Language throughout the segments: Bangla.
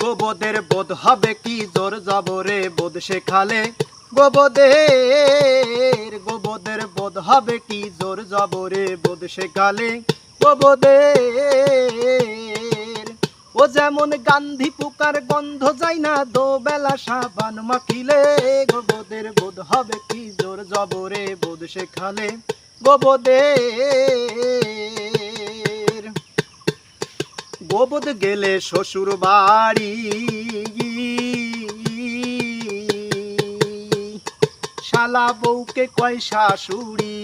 গোবদের বোধ হবে কি জোর জবরে বোধ শেখালে? গোবদের গোবদের বোধ হবে কি জোর জবরে বোধ শেখালে? গোবদের, ও যেমন গান্ধী পোকার গন্ধ যায় না দো বেলা সাবান মাখিলে। গোবদের বোধ হবে কি জোর জবরে বোধ শেখালে? গোবদের গোবদ গেলে শ্বশুর বাড়ি। শালা বউকে কয় শাশুড়ি।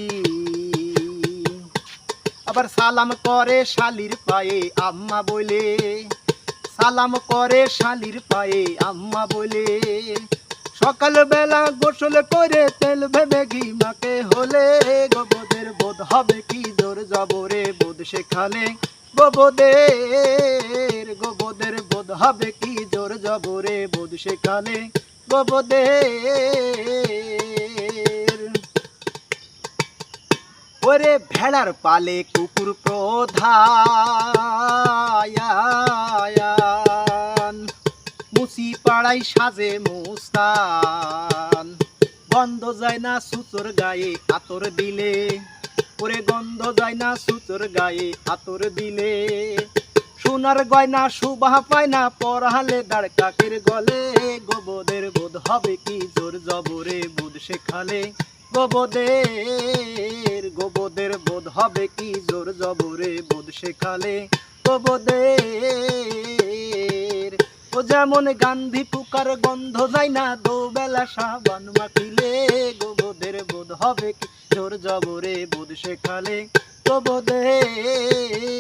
আবার সালাম করে শালির পায়ে আম্মা বলে। সালাম করে শালির পায়ে আম্মা বলে। সকালবেলা গোসল করে তেল ভেবে মাকে হলে। গোবদের বোধ হবে কি জোর জবরে বোধ শেখালে গোবদের গোবদের বোধ হবে কি জোর জবরে বোধ সেখানে? গোবদের ওরে ভেড়ার পালে কুকুর প্রধান। মুসি পাড়াই সাজে মুস্তান। বন্ধ যায় না সুচোর গায়ে আতর দিলে। ওরে গন্ধ যায় না সুতোর গায়ে আতর দিলে। সোনার গয়না সুবাহ পায় না পড়ালে দাঁড় কাকের গলে। গোবদের বোধ হবে কি জোর জবরে বোধ শেখালে গোবদের গোবদের বোধ হবে কি জোর জবরে বোধ শেখালে গোবদের, ও যেমন গান্ধী পুকার গন্ধ যায় না দো বেলা সাবান মাখিলে। গোবদের বোধ হবে কি? জোর জবরে বোধ শেখালে গোবদের